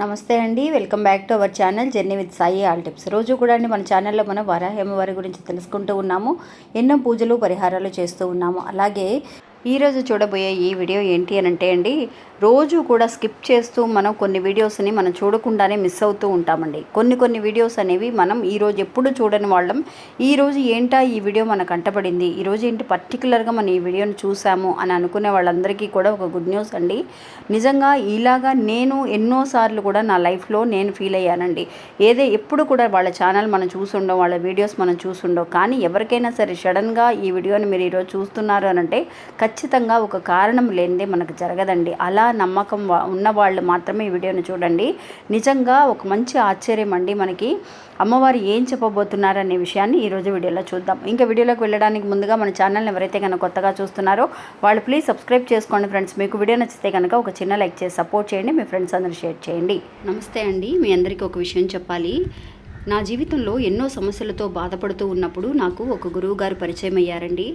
నమస్తే అండి welcome back to our channel journey with Sai all tips. రోజు కూడా అండి మన ఛానల్లో మనం వరాహేమవారి గురించి తెలుసుకుంటూ ఉన్నాము ఎన్నో పూజలు పరిహారాలు చేస్తూ ఉన్నాము. అలాగే ఈరోజు చూడబోయే ఈ వీడియో ఏంటి అని అంటే అండి రోజు కూడా స్కిప్ చేస్తూ మనం కొన్ని వీడియోస్ని మనం చూడకుండానే మిస్ అవుతూ ఉంటామండి. కొన్ని కొన్ని వీడియోస్ అనేవి మనం ఈరోజు ఎప్పుడు చూడని వాళ్ళం. ఈరోజు ఏంటా ఈ వీడియో మనకు కంటపడింది ఈరోజు ఏంటి పర్టికులర్గా మనం ఈ వీడియోని చూసాము అని అనుకునే వాళ్ళందరికీ కూడా ఒక గుడ్ న్యూస్ అండి. నిజంగా ఇలాగా నేను ఎన్నోసార్లు కూడా నా లైఫ్లో నేను ఫీల్ అయ్యానండి. ఏదే ఎప్పుడు కూడా వాళ్ళ ఛానల్ మనం చూసుండో వాళ్ళ వీడియోస్ మనం చూసుండో కానీ ఎవరికైనా సరే సడన్గా ఈ వీడియోని మీరు ఈరోజు చూస్తున్నారు అని అంటే ఖచ్చితంగా ఒక కారణం లేనిదే మనకు జరగదండి. అలా నమ్మకం వా- ఉన్న వాళ్ళు మాత్రమే ఈ వీడియోని చూడండి. నిజంగా ఒక మంచి ఆశ్చర్యం అండి మనకి. అమ్మవారు ఏం చెప్పబోతున్నారు అనే విషయాన్ని ఈరోజు వీడియోలో చూద్దాం. ఇంకా వీడియోలోకి వెళ్ళడానికి ముందుగా మన ఛానల్ని ఎవరైతే కనుక కొత్తగా చూస్తున్నారో వాళ్ళు ప్లీజ్ సబ్స్క్రైబ్ చేసుకోండి ఫ్రెండ్స్. మీకు వీడియో నచ్చితే కనుక ఒక చిన్న లైక్ చేసి సపోర్ట్ చేయండి. మీ ఫ్రెండ్స్ అందరూ షేర్ చేయండి. నమస్తే అండి. మీ అందరికీ ఒక విషయం చెప్పాలి. నా జీవితంలో ఎన్నో సమస్యలతో బాధపడుతూ ఉన్నప్పుడు నాకు ఒక గురువు గారు పరిచయం అయ్యారండి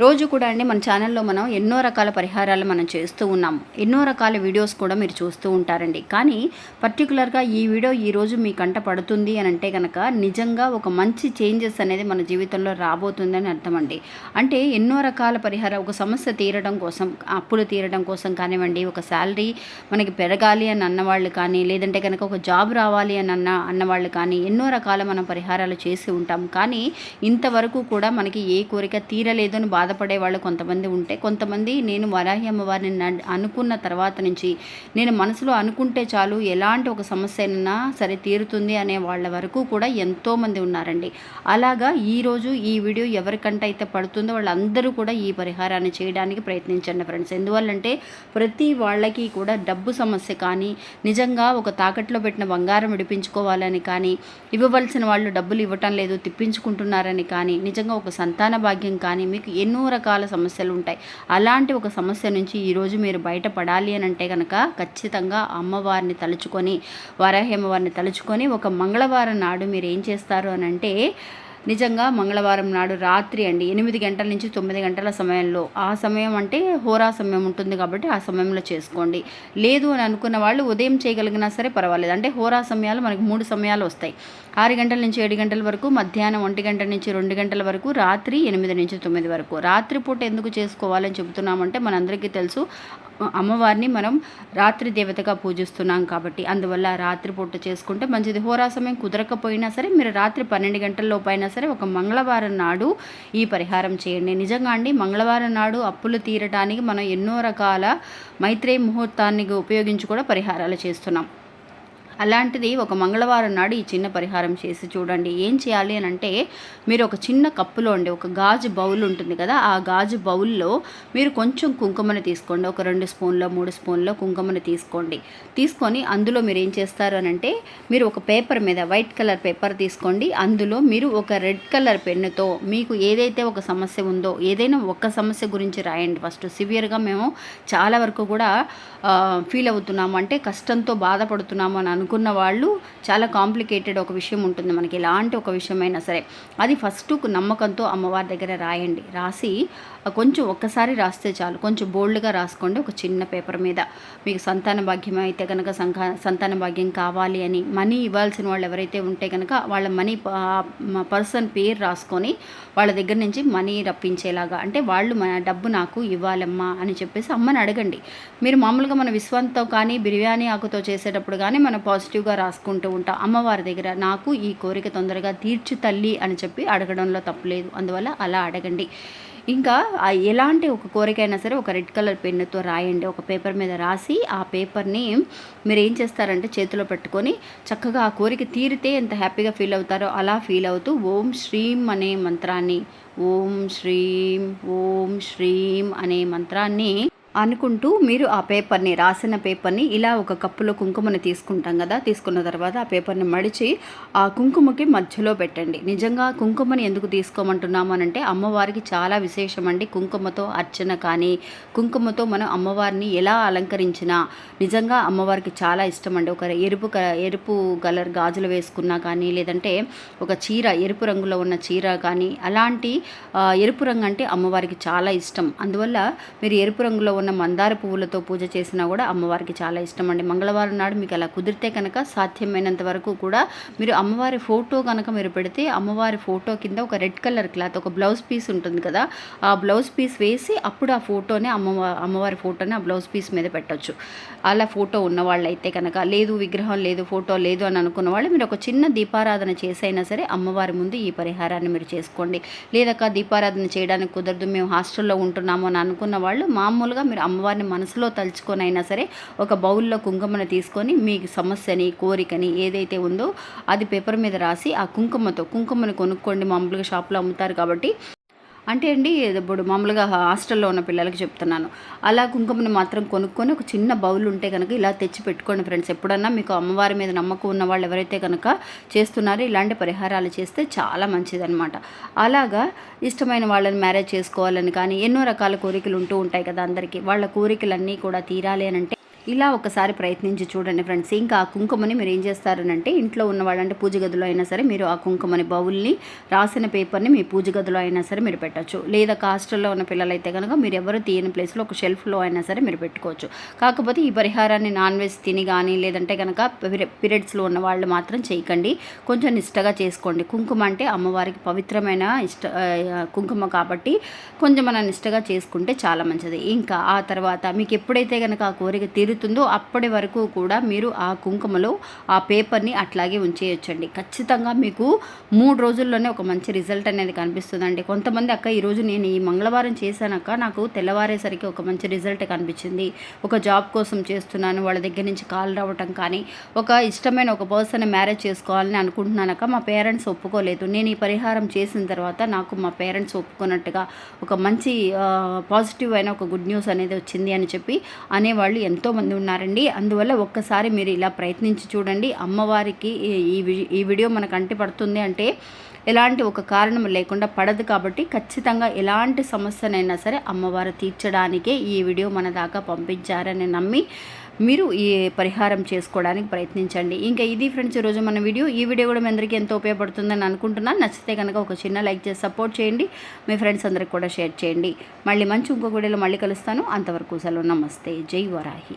రోజు కూడా అండి మన ఛానల్లో మనం ఎన్నో రకాల పరిహారాలు మనం చేస్తూ ఉన్నాము. ఎన్నో రకాల వీడియోస్ కూడా మీరు చూస్తూ ఉంటారండి. కానీ పర్టికులర్గా ఈ వీడియో ఈ రోజు మీ కంట పడుతుంది అని అంటే కనుక నిజంగా ఒక మంచి చేంజెస్ అనేది మన జీవితంలో రాబోతుందని అర్థం అండి అంటే ఎన్నో రకాల పరిహారం ఒక సమస్య తీరడం కోసం అప్పులు తీరడం కోసం కానివ్వండి ఒక శాలరీ మనకి పెరగాలి అని అన్నవాళ్ళు కానీ లేదంటే కనుక ఒక జాబ్ రావాలి అని అన్న అన్నవాళ్ళు కానీ ఎన్నో రకాల మనం పరిహారాలు చేసి ఉంటాం. కానీ ఇంతవరకు కూడా మనకి ఏ కోరిక తీరలేదు అని బాధపడే వాళ్ళు కొంతమంది ఉంటే కొంతమంది నేను వరాహి అమ్మవారిని అనుకున్న తర్వాత నుంచి నేను మనసులో అనుకుంటే చాలు ఎలాంటి ఒక సమస్య అయినా సరే తీరుతుంది అనే వాళ్ళ వరకు కూడా ఎంతోమంది ఉన్నారండి. అలాగా ఈరోజు ఈ వీడియో ఎవరికంటే అయితే పడుతుందో వాళ్ళందరూ కూడా ఈ పరిహారాన్ని చేయడానికి ప్రయత్నించండి ఫ్రెండ్స్. ఎందువల్లంటే ప్రతి వాళ్ళకి కూడా డబ్బు సమస్య కానీ నిజంగా ఒక తాకట్లో పెట్టిన బంగారం విడిపించుకోవాలని కానీ ఇవ్వవలసిన వాళ్ళు డబ్బులు ఇవ్వటం లేదు తిప్పించుకుంటున్నారని కానీ నిజంగా ఒక సంతాన భాగ్యం కానీ మీకు ఎన్నో ఎన్నో రకాల సమస్యలు ఉంటాయి. అలాంటి ఒక సమస్య నుంచి ఈరోజు మీరు బయటపడాలి అని అంటే కనుక ఖచ్చితంగా అమ్మవారిని తలుచుకొని వరాహి అమ్మవారిని తలుచుకొని ఒక మంగళవారం నాడు మీరు ఏం చేస్తారు అని అంటే నిజంగా మంగళవారం నాడు రాత్రి అండి ఎనిమిది గంటల నుంచి తొమ్మిది గంటల సమయంలో. ఆ సమయం అంటే హోరా సమయం ఉంటుంది కాబట్టి ఆ సమయంలో చేసుకోండి. లేదు అని అనుకున్న వాళ్ళు ఉదయం చేయగలిగినా సరే పర్వాలేదు. అంటే హోరా సమయాలు మనకి మూడు సమయాలు వస్తాయి. ఆరు గంటల నుంచి ఏడు గంటల వరకు మధ్యాహ్నం ఒంటి గంట నుంచి రెండు గంటల వరకు రాత్రి ఎనిమిది నుంచి తొమ్మిది వరకు. రాత్రిపూట ఎందుకు చేసుకోవాలని చెబుతున్నామంటే మనందరికీ తెలుసు. అమ్మవారిని మనం రాత్రి దేవతగా పూజిస్తున్నాం కాబట్టి అందువల్ల రాత్రిపూట చేసుకుంటే మంచిది. హోరా సమయం కుదరకపోయినా సరే మీరు రాత్రి పన్నెండు గంటల్లోపు అయినా సరే ఒక మంగళవారం నాడు ఈ పరిహారం చేయండి. నిజంగా అండి మంగళవారం నాడు అప్పులు తీరటానికి మనం ఎన్నో రకాల మైత్రేయ ముహూర్తాన్ని ఉపయోగించి కూడా పరిహారాలు చేస్తున్నాం. అలాంటిది ఒక మంగళవారం నాడు ఈ చిన్న పరిహారం చేసి చూడండి. ఏం చేయాలి అని అంటే మీరు ఒక చిన్న కప్పులో అండి ఒక గాజు బౌల్ ఉంటుంది కదా ఆ గాజు బౌల్లో మీరు కొంచెం కుంకుమని తీసుకోండి. ఒక రెండు స్పూన్లో మూడు స్పూన్లో కుంకుమని తీసుకోండి. తీసుకొని అందులో మీరు ఏం చేస్తారు అని అంటే మీరు ఒక పేపర్ మీద వైట్ కలర్ పేపర్ తీసుకోండి. అందులో మీరు ఒక రెడ్ కలర్ పెన్నుతో మీకు ఏదైతే ఒక సమస్య ఉందో ఏదైనా ఒక సమస్య గురించి రాయండి. ఫస్ట్ సివియర్గా మేము చాలా వరకు కూడా ఫీల్ అవుతున్నాము. అంటే కష్టంతో బాధపడుతున్నాము అని అనుకున్న వాళ్ళు చాలా కాంప్లికేటెడ్ ఒక విషయం ఉంటుంది మనకి. ఎలాంటి ఒక విషయమైనా సరే. అది ఫస్ట్ నమ్మకంతో అమ్మవారి దగ్గర రాయండి. రాసి కొంచెం ఒక్కసారి రాస్తే చాలు. కొంచెం బోల్డ్గా రాసుకోండి ఒక చిన్న పేపర్ మీద. మీకు సంతాన భాగ్యం అయితే కనుక సంఘ సంతాన భాగ్యం కావాలి అని మనీ ఇవ్వాల్సిన వాళ్ళు ఎవరైతే ఉంటే కనుక వాళ్ళ మనీ పర్సన్ పేరు రాసుకొని వాళ్ళ దగ్గర నుంచి మనీ రప్పించేలాగా. అంటే వాళ్ళు మన డబ్బు నాకు ఇవ్వాలమ్మా అని చెప్పేసి అమ్మని అడగండి. మీరు మామూలుగా మన విశ్వంతో కానీ బిర్యానీ ఆకుతో చేసేటప్పుడు కానీ మనం పాజిటివ్గా రాసుకుంటూ ఉంటాం. అమ్మవారి దగ్గర నాకు ఈ కోరిక తొందరగా తీర్చు తల్లి అని చెప్పి అడగడంలో తప్పులేదు అందువల్ల అలా అడగండి. ఇంకా ఎలాంటి ఒక కోరికైనా సరే ఒక రెడ్ కలర్ పెన్నుతో రాయండి. ఒక పేపర్ మీద రాసి ఆ పేపర్ని మీరు ఏం చేస్తారంటే చేతిలో పెట్టుకొని చక్కగా ఆ కోరిక తీరితే ఎంత హ్యాపీగా ఫీల్ అవుతారో అలా ఫీల్ అవుతూ ఓం శ్రీం అనే మంత్రాన్ని ఓం శ్రీం ఓం శ్రీం అనే మంత్రాన్ని అనుకుంటూ మీరు ఆ పేపర్ని రాసిన పేపర్ని ఇలా ఒక కప్పులో కుంకుమని తీసుకుంటాం కదా తీసుకున్న తర్వాత ఆ పేపర్ని మడిచి ఆ కుంకుమకి మధ్యలో పెట్టండి. నిజంగా కుంకుమని ఎందుకు తీసుకోమంటున్నాము అమ్మవారికి చాలా విశేషం అండి కుంకుమతో అర్చన కానీ కుంకుమతో మనం అమ్మవారిని ఎలా అలంకరించినా నిజంగా అమ్మవారికి చాలా ఇష్టం అండి ఒక ఎరుపు ఎరుపు కలర్ గాజులు వేసుకున్నా కానీ లేదంటే ఒక చీర ఎరుపు రంగులో ఉన్న చీర కానీ అలాంటి ఎరుపు రంగు అంటే అమ్మవారికి చాలా ఇష్టం. అందువల్ల మీరు ఎరుపు రంగులో ఉన్న మందార పువ్వులతో పూజ చేసినా కూడా అమ్మవారికి చాలా ఇష్టం అండి. మంగళవారం నాడు మీకు అలా కుదిరితే కనుక సాధ్యమైనంత వరకు కూడా మీరు అమ్మవారి ఫోటో కనుక మీరు పెడితే అమ్మవారి ఫోటో కింద ఒక రెడ్ కలర్ క్లాత్ ఒక బ్లౌజ్ పీస్ ఉంటుంది కదా ఆ బ్లౌజ్ పీస్ వేసి అప్పుడు ఆ ఫోటోనే అమ్మ అమ్మవారి ఫోటోని ఆ బ్లౌజ్ పీస్ మీద పెట్టొచ్చు. అలా ఫోటో ఉన్న అయితే కనుక లేదు విగ్రహం లేదు ఫోటో లేదు అని అనుకున్న వాళ్ళు మీరు ఒక చిన్న దీపారాధన చేసైనా సరే అమ్మవారి ముందు ఈ పరిహారాన్ని మీరు చేసుకోండి. లేదక దీపారాధన చేయడానికి కుదరదు మేము హాస్టల్లో ఉంటున్నాము అని అనుకున్న వాళ్ళు మామూలుగా మీరు అమ్మవారిని మనసులో తలుచుకొని అయినా సరే ఒక బౌల్లో కుంకుమను తీసుకొని మీ సమస్యని కోరికని ఏదైతే ఉందో అది పేపర్ మీద రాసి ఆ కుంకుమతో కుంకుమను కొనుక్కోండి మామూలుగా షాప్లో అమ్ముతారు కాబట్టి అంటే అండి ఇప్పుడు మామూలుగా హాస్టల్లో ఉన్న పిల్లలకి చెప్తున్నాను. అలా కుంకుమని మాత్రం కొనుక్కొని ఒక చిన్న బౌల్ ఉంటే కనుక ఇలా తెచ్చి పెట్టుకోండి ఫ్రెండ్స్. ఎప్పుడన్నా మీకు అమ్మవారి మీద నమ్మకం ఉన్న వాళ్ళు ఎవరైతే కనుక చేస్తున్నారో ఇలాంటి పరిహారాలు చేస్తే చాలా మంచిదన్నమాట. అలాగా ఇష్టమైన వాళ్ళని మ్యారేజ్ చేసుకోవాలని కానీ ఎన్నో రకాల కోరికలు ఉంటూ ఉంటాయి కదా అందరికీ. వాళ్ళ కోరికలన్నీ కూడా తీరాలి అని అంటే ఇలా ఒకసారి ప్రయత్నించి చూడండి ఫ్రెండ్స్. ఇంకా ఆ కుంకుమని మీరు ఏం చేస్తారనంటే ఇంట్లో ఉన్న వాళ్ళంటే పూజ గదిలో అయినా సరే మీరు ఆ కుంకుమని బౌల్ని రాసిన పేపర్ని మీ పూజ గదిలో అయినా సరే మీరు పెట్టచ్చు. లేదా హాస్టల్లో ఉన్న పిల్లలైతే కనుక మీరు ఎవరు తీయని ప్లేస్లో ఒక షెల్ఫ్లో అయినా సరే మీరు పెట్టుకోవచ్చు. కాకపోతే ఈ పరిహారాన్ని నాన్ వెజ్ తిని కానీ లేదంటే కనుక పీరియడ్స్లో ఉన్న వాళ్ళు మాత్రం చేయకండి. కొంచెం నిష్టగా చేసుకోండి. కుంకుమ అంటే అమ్మవారికి పవిత్రమైన ఇష్ట కుంకుమ కాబట్టి కొంచెం మనం నిష్టగా చేసుకుంటే చాలా మంచిది. ఇంకా ఆ తర్వాత మీకు ఎప్పుడైతే కనుక ఆ కోరిక తీరుతుందో అప్పటి వరకు కూడా మీరు ఆ కుంకుమలో ఆ పేపర్ని అట్లాగే ఉంచేయొచ్చండి. ఖచ్చితంగా మీకు మూడు రోజుల్లోనే ఒక మంచి రిజల్ట్ అనేది కనిపిస్తుందండి. కొంతమంది అక్క ఈరోజు నేను ఈ మంగళవారం చేశానక్క నాకు తెల్లవారేసరికి ఒక మంచి రిజల్ట్ కనిపించింది. ఒక జాబ్ కోసం చేస్తున్నాను వాళ్ళ దగ్గర నుంచి కాల్ రావటం కానీ ఒక ఇష్టమైన ఒక పర్సన్ మ్యారేజ్ చేసుకోవాలని అనుకుంటున్నానక్క మా పేరెంట్స్ ఒప్పుకోలేదు. నేను ఈ పరిహారం చేసిన తర్వాత నాకు మా పేరెంట్స్ ఒప్పుకున్నట్టుగా ఒక మంచి పాజిటివ్ అయిన ఒక గుడ్ న్యూస్ అనేది వచ్చింది అని చెప్పి అనేవాళ్ళు ఎంతోమంది ఉన్నారండి. అందువల్ల ఒక్కసారి మీరు ఇలా ప్రయత్నించి చూడండి. అమ్మవారికి ఈ- ఈ వీడియో మనకు అంటి పడుతుంది అంటే ఎలాంటి ఒక కారణం లేకుండా పడదు కాబట్టి ఖచ్చితంగా ఎలాంటి సమస్యనైనా సరే అమ్మవారు తీర్చడానికే ఈ వీడియో మన దాకా పంపించారని నమ్మి మీరు ఈ పరిహారం చేసుకోవడానికి ప్రయత్నించండి. ఇంకా ఇది ఫ్రెండ్స్ ఈరోజు మన వీడియో. ఈ వీడియో కూడా మీ అందరికీ ఎంతో ఉపయోగపడుతుందని అనుకుంటున్నాను. నచ్చితే కనుక ఒక చిన్న లైక్ చేసి సపోర్ట్ చేయండి. మీ ఫ్రెండ్స్ అందరికి కూడా షేర్ చేయండి. మళ్ళీ మంచి ఇంకొక వీడియోలో మళ్ళీ కలుస్తాను. అంతవరకు సెలవు. నమస్తే. జై వరాహి.